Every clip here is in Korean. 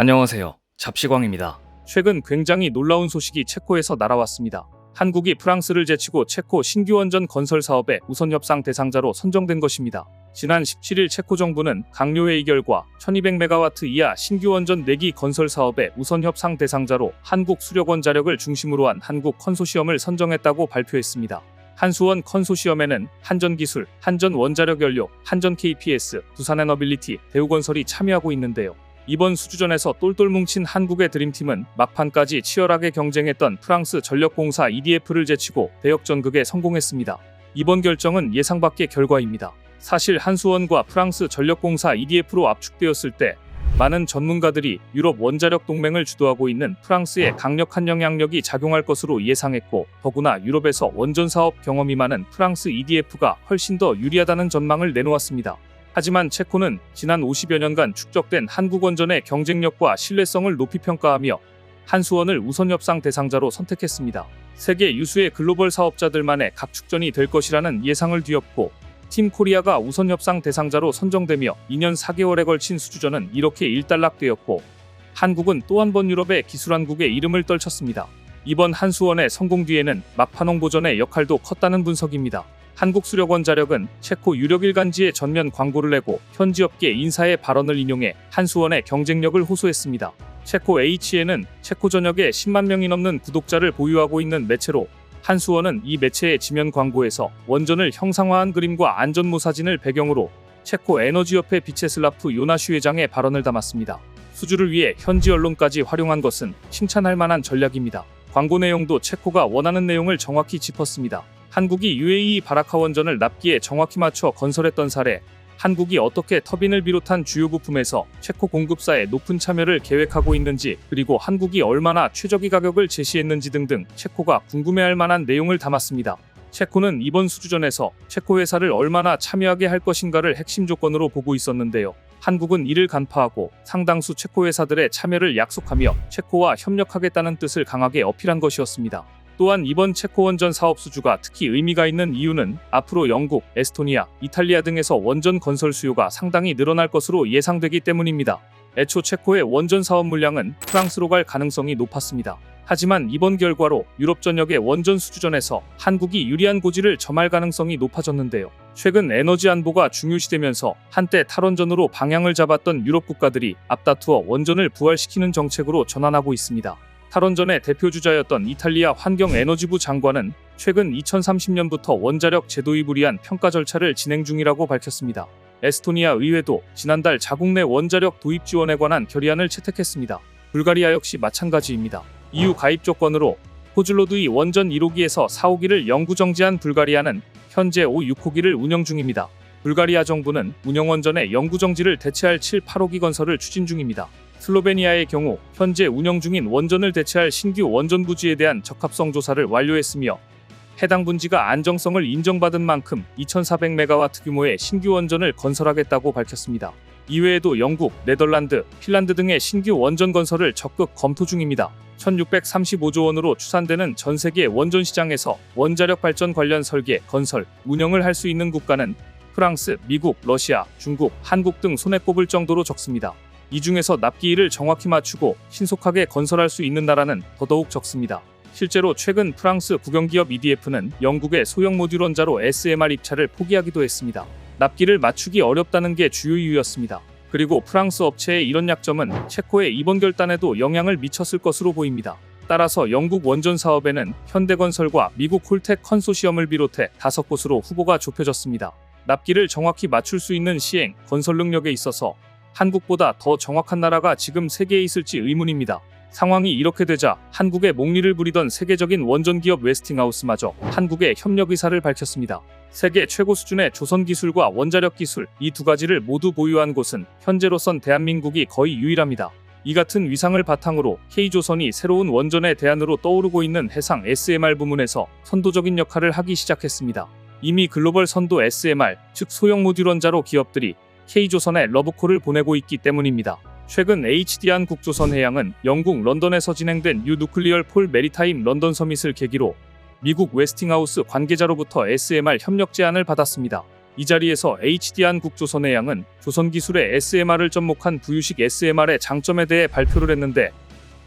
안녕하세요. 잡시광입니다. 최근 굉장히 놀라운 소식이 체코에서 날아왔습니다. 한국이 프랑스를 제치고 체코 신규 원전 건설 사업의 우선 협상 대상자로 선정된 것입니다. 지난 17일 체코 정부는 강요회의 결과 1200메가와트 이하 신규 원전 4기 건설 사업의 우선 협상 대상자로 한국 수력원 자력을 중심으로 한 한국 컨소시엄을 선정했다고 발표했습니다. 한수원 컨소시엄에는 한전기술, 한전원자력연료, 한전 KPS, 두산에너빌리티, 대우건설이 참여하고 있는데요. 이번 수주전에서 똘똘 뭉친 한국의 드림팀은 막판까지 치열하게 경쟁했던 프랑스 전력공사 EDF를 제치고 대역전극에 성공했습니다. 이번 결정은 예상 밖의 결과입니다. 사실 한수원과 프랑스 전력공사 EDF로 압축되었을 때 많은 전문가들이 유럽 원자력 동맹을 주도하고 있는 프랑스의 강력한 영향력이 작용할 것으로 예상했고 더구나 유럽에서 원전 사업 경험이 많은 프랑스 EDF가 훨씬 더 유리하다는 전망을 내놓았습니다. 하지만 체코는 지난 50여 년간 축적된 한국 원전의 경쟁력과 신뢰성을 높이 평가하며 한수원을 우선 협상 대상자로 선택했습니다. 세계 유수의 글로벌 사업자들만의 각축전이 될 것이라는 예상을 뒤엎고 팀 코리아가 우선 협상 대상자로 선정되며 2년 4개월에 걸친 수주전은 이렇게 일단락되었고 한국은 또 한 번 유럽의 기술한국의 이름을 떨쳤습니다. 이번 한수원의 성공 뒤에는 막판 홍보전의 역할도 컸다는 분석입니다. 한국수력원 자력은 체코 유력 일간지에 전면 광고를 내고 현지 업계 인사의 발언을 인용해 한수원의 경쟁력을 호소했습니다. 체코 H에는 체코 전역에 10만 명이 넘는 구독자를 보유하고 있는 매체로 한수원은 이 매체의 지면 광고에서 원전을 형상화한 그림과 안전모 사진을 배경으로 체코 에너지협회 비체슬라프 요나슈 회장의 발언을 담았습니다. 수주를 위해 현지 언론까지 활용한 것은 칭찬할 만한 전략입니다. 광고 내용도 체코가 원하는 내용을 정확히 짚었습니다. 한국이 UAE 바라카 원전을 납기에 정확히 맞춰 건설했던 사례, 한국이 어떻게 터빈을 비롯한 주요 부품에서 체코 공급사의 높은 참여를 계획하고 있는지, 그리고 한국이 얼마나 최적의 가격을 제시했는지 등등 체코가 궁금해할 만한 내용을 담았습니다. 체코는 이번 수주전에서 체코 회사를 얼마나 참여하게 할 것인가를 핵심 조건으로 보고 있었는데요. 한국은 이를 간파하고 상당수 체코 회사들의 참여를 약속하며 체코와 협력하겠다는 뜻을 강하게 어필한 것이었습니다. 또한 이번 체코 원전 사업 수주가 특히 의미가 있는 이유는 앞으로 영국, 에스토니아, 이탈리아 등에서 원전 건설 수요가 상당히 늘어날 것으로 예상되기 때문입니다. 애초 체코의 원전 사업 물량은 프랑스로 갈 가능성이 높았습니다. 하지만 이번 결과로 유럽 전역의 원전 수주전에서 한국이 유리한 고지를 점할 가능성이 높아졌는데요. 최근 에너지 안보가 중요시되면서 한때 탈원전으로 방향을 잡았던 유럽 국가들이 앞다투어 원전을 부활시키는 정책으로 전환하고 있습니다. 탈원전의 대표주자였던 이탈리아 환경에너지부 장관은 최근 2030년부터 원자력 재도입을 위한 평가 절차를 진행 중이라고 밝혔습니다. 에스토니아 의회도 지난달 자국 내 원자력 도입 지원에 관한 결의안을 채택했습니다. 불가리아 역시 마찬가지입니다. EU 가입 조건으로 호즐로드이 원전 1호기에서 4호기를 영구 정지한 불가리아는 현재 5, 6호기를 운영 중입니다. 불가리아 정부는 운영 원전의 영구 정지를 대체할 7, 8호기 건설을 추진 중입니다. 슬로베니아의 경우 현재 운영 중인 원전을 대체할 신규 원전 부지에 대한 적합성 조사를 완료했으며 해당 분지가 안정성을 인정받은 만큼 2,400메가와트 규모의 신규 원전을 건설하겠다고 밝혔습니다. 이외에도 영국, 네덜란드, 핀란드 등의 신규 원전 건설을 적극 검토 중입니다. 1635조 원으로 추산되는 전 세계 원전 시장에서 원자력 발전 관련 설계, 건설, 운영을 할 수 있는 국가는 프랑스, 미국, 러시아, 중국, 한국 등 손에 꼽을 정도로 적습니다. 이 중에서 납기일을 정확히 맞추고 신속하게 건설할 수 있는 나라는 더더욱 적습니다. 실제로 최근 프랑스 국영기업 EDF는 영국의 소형 모듈 원자로 SMR 입찰을 포기하기도 했습니다. 납기를 맞추기 어렵다는 게 주요 이유였습니다. 그리고 프랑스 업체의 이런 약점은 체코의 이번 결단에도 영향을 미쳤을 것으로 보입니다. 따라서 영국 원전 사업에는 현대건설과 미국 콜텍 컨소시엄을 비롯해 다섯 곳으로 후보가 좁혀졌습니다. 납기를 정확히 맞출 수 있는 시행, 건설 능력에 있어서 한국보다 더 정확한 나라가 지금 세계에 있을지 의문입니다. 상황이 이렇게 되자 한국의 목리를 부리던 세계적인 원전 기업 웨스팅하우스마저 한국의 협력 의사를 밝혔습니다. 세계 최고 수준의 조선 기술과 원자력 기술 이 두 가지를 모두 보유한 곳은 현재로선 대한민국이 거의 유일합니다. 이 같은 위상을 바탕으로 K조선이 새로운 원전의 대안으로 떠오르고 있는 해상 SMR 부문에서 선도적인 역할을 하기 시작했습니다. 이미 글로벌 선도 SMR, 즉 소형 모듈 원자로 기업들이 K조선에 러브콜을 보내고 있기 때문입니다. 최근 HD한 국조선 해양은 영국 런던에서 진행된 유 누클리얼 폴 메리타임 런던 서밋을 계기로 미국 웨스팅하우스 관계자로부터 SMR 협력 제안을 받았습니다. 이 자리에서 HD 한국조선의 양은 조선 기술의 SMR을 접목한 부유식 SMR의 장점에 대해 발표를 했는데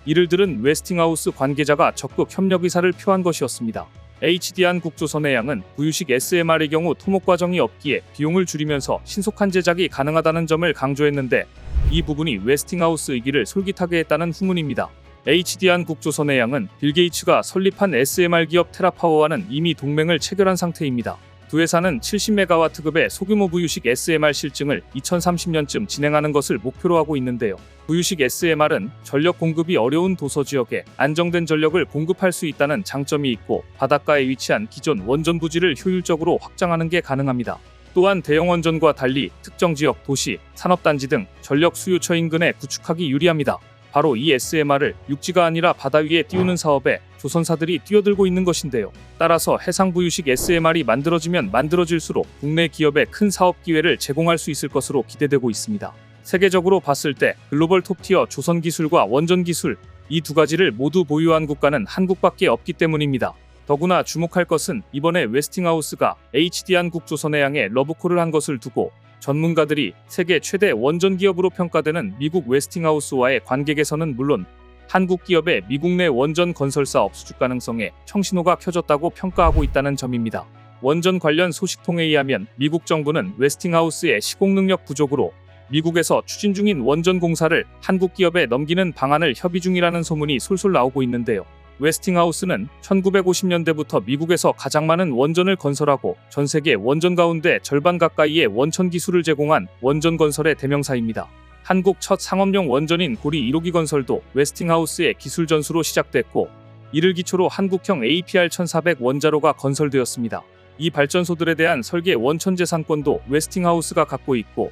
이를 들은 웨스팅하우스 관계자가 적극 협력 의사를 표한 것이었습니다. HD 한 국조선의 양은 부유식 SMR의 경우 토목 과정이 없기에 비용을 줄이면서 신속한 제작이 가능하다는 점을 강조했는데 이 부분이 웨스팅하우스 의기를 솔깃하게 했다는 후문입니다. HD 한 국조선의 양은 빌 게이츠가 설립한 SMR 기업 테라파워와는 이미 동맹을 체결한 상태입니다. 두 회사는 70메가와트급의 소규모 부유식 SMR 실증을 2030년쯤 진행하는 것을 목표로 하고 있는데요. 부유식 SMR은 전력 공급이 어려운 도서 지역에 안정된 전력을 공급할 수 있다는 장점이 있고 바닷가에 위치한 기존 원전 부지를 효율적으로 확장하는 게 가능합니다. 또한 대형 원전과 달리 특정 지역, 도시, 산업단지 등 전력 수요처 인근에 구축하기 유리합니다. 바로 이 SMR을 육지가 아니라 바다 위에 띄우는 사업에 조선사들이 뛰어들고 있는 것인데요. 따라서 해상부유식 SMR이 만들어지면 만들어질수록 국내 기업에 큰 사업 기회를 제공할 수 있을 것으로 기대되고 있습니다. 세계적으로 봤을 때 글로벌 톱티어 조선 기술과 원전 기술 이 두 가지를 모두 보유한 국가는 한국밖에 없기 때문입니다. 더구나 주목할 것은 이번에 웨스팅하우스가 HD 한 국조선의 양에 러브콜을 한 것을 두고 전문가들이 세계 최대 원전 기업으로 평가되는 미국 웨스팅하우스와의 관계 개선은 물론 한국 기업의 미국 내 원전 건설 사업 수주 가능성에 청신호가 켜졌다고 평가하고 있다는 점입니다. 원전 관련 소식통에 의하면 미국 정부는 웨스팅하우스의 시공 능력 부족으로 미국에서 추진 중인 원전 공사를 한국 기업에 넘기는 방안을 협의 중이라는 소문이 솔솔 나오고 있는데요. 웨스팅하우스는 1950년대부터 미국에서 가장 많은 원전을 건설하고 전 세계 원전 가운데 절반 가까이의 원천 기술을 제공한 원전 건설의 대명사입니다. 한국 첫 상업용 원전인 고리 1호기 건설도 웨스팅하우스의 기술 전수로 시작됐고 이를 기초로 한국형 APR 1400 원자로가 건설되었습니다. 이 발전소들에 대한 설계 원천 재산권도 웨스팅하우스가 갖고 있고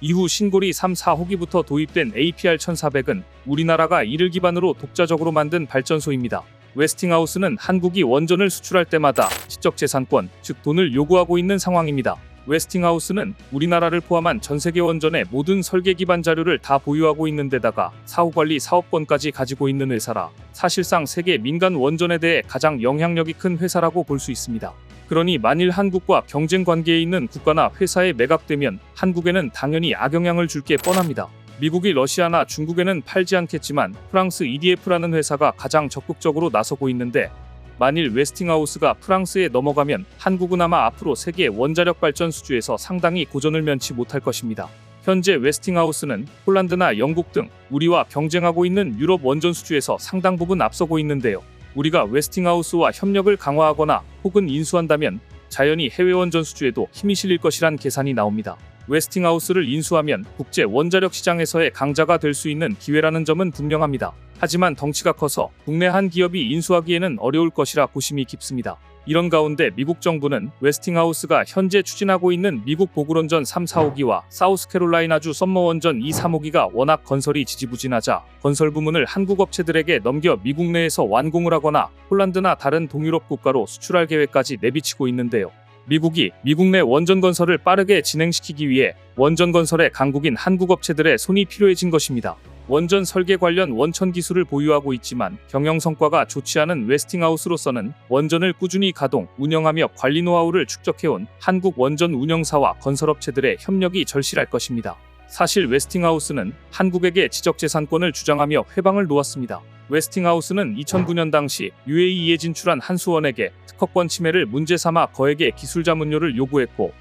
이후 신고리 3, 4호기부터 도입된 APR 1400은 우리나라가 이를 기반으로 독자적으로 만든 발전소입니다. 웨스팅하우스는 한국이 원전을 수출할 때마다 지적 재산권, 즉 돈을 요구하고 있는 상황입니다. 웨스팅하우스는 우리나라를 포함한 전 세계 원전의 모든 설계 기반 자료를 다 보유하고 있는 데다가 사후 관리 사업권까지 가지고 있는 회사라 사실상 세계 민간 원전에 대해 가장 영향력이 큰 회사라고 볼 수 있습니다. 그러니 만일 한국과 경쟁 관계에 있는 국가나 회사에 매각되면 한국에는 당연히 악영향을 줄 게 뻔합니다. 미국이 러시아나 중국에는 팔지 않겠지만 프랑스 EDF라는 회사가 가장 적극적으로 나서고 있는데 만일 웨스팅하우스가 프랑스에 넘어가면 한국은 아마 앞으로 세계 원자력 발전 수주에서 상당히 고전을 면치 못할 것입니다. 현재 웨스팅하우스는 폴란드나 영국 등 우리와 경쟁하고 있는 유럽 원전 수주에서 상당 부분 앞서고 있는데요. 우리가 웨스팅하우스와 협력을 강화하거나 혹은 인수한다면 자연히 해외 원 전 수주에도 힘이 실릴 것이란 계산이 나옵니다. 웨스팅하우스를 인수하면 국제 원자력 시장에서의 강자가 될 수 있는 기회라는 점은 분명합니다. 하지만 덩치가 커서 국내 한 기업이 인수하기에는 어려울 것이라 고심이 깊습니다. 이런 가운데 미국 정부는 웨스팅하우스가 현재 추진하고 있는 미국 보글원전 3, 4호기와 사우스캐롤라이나주 썸머원전 2, 3호기가 워낙 건설이 지지부진하자 건설 부문을 한국 업체들에게 넘겨 미국 내에서 완공을 하거나 폴란드나 다른 동유럽 국가로 수출할 계획까지 내비치고 있는데요. 미국이 미국 내 원전 건설을 빠르게 진행시키기 위해 원전 건설에 강국인 한국 업체들의 손이 필요해진 것입니다. 원전 설계 관련 원천 기술을 보유하고 있지만 경영 성과가 좋지 않은 웨스팅하우스로서는 원전을 꾸준히 가동, 운영하며 관리 노하우를 축적해온 한국 원전 운영사와 건설업체들의 협력이 절실할 것입니다. 사실 웨스팅하우스는 한국에게 지적재산권을 주장하며 회방을 놓았습니다. 웨스팅하우스는 2009년 당시 UAE에 진출한 한수원에게 특허권 침해를 문제 삼아 거액의 기술 자문료를 요구했고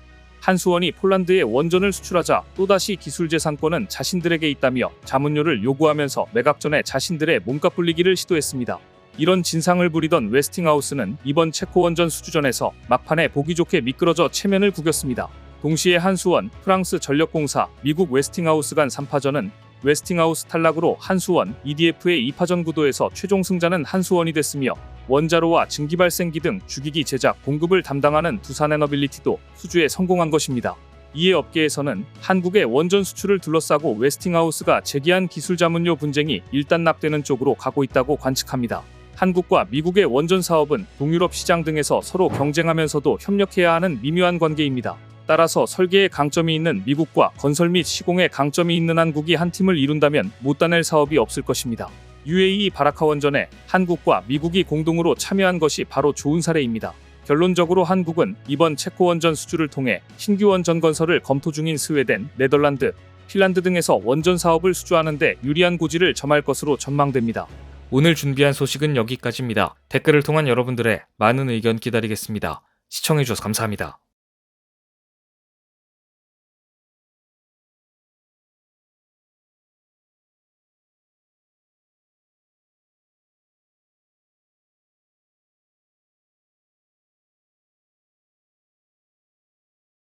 한수원이 폴란드에 원전을 수출하자 또다시 기술 재산권은 자신들에게 있다며 자문료를 요구하면서 매각 전에 자신들의 몸값 불리기를 시도했습니다. 이런 진상을 부리던 웨스팅하우스는 이번 체코 원전 수주전에서 막판에 보기 좋게 미끄러져 체면을 구겼습니다. 동시에 한수원, 프랑스 전력공사, 미국 웨스팅하우스 간 3파전은 웨스팅하우스 탈락으로 한수원, EDF의 2파전 구도에서 최종 승자는 한수원이 됐으며 원자로와 증기발생기 등 주기기 제작, 공급을 담당하는 두산에너빌리티도 수주에 성공한 것입니다. 이에 업계에서는 한국의 원전 수출을 둘러싸고 웨스팅하우스가 제기한 기술 자문료 분쟁이 일단락되는 쪽으로 가고 있다고 관측합니다. 한국과 미국의 원전 사업은 동유럽 시장 등에서 서로 경쟁하면서도 협력해야 하는 미묘한 관계입니다. 따라서 설계에 강점이 있는 미국과 건설 및 시공에 강점이 있는 한국이 한 팀을 이룬다면 못 따낼 사업이 없을 것입니다. UAE 바라카 원전에 한국과 미국이 공동으로 참여한 것이 바로 좋은 사례입니다. 결론적으로 한국은 이번 체코 원전 수주를 통해 신규 원전 건설을 검토 중인 스웨덴, 네덜란드, 핀란드 등에서 원전 사업을 수주하는데 유리한 고지를 점할 것으로 전망됩니다. 오늘 준비한 소식은 여기까지입니다. 댓글을 통한 여러분들의 많은 의견 기다리겠습니다. 시청해주셔서 감사합니다.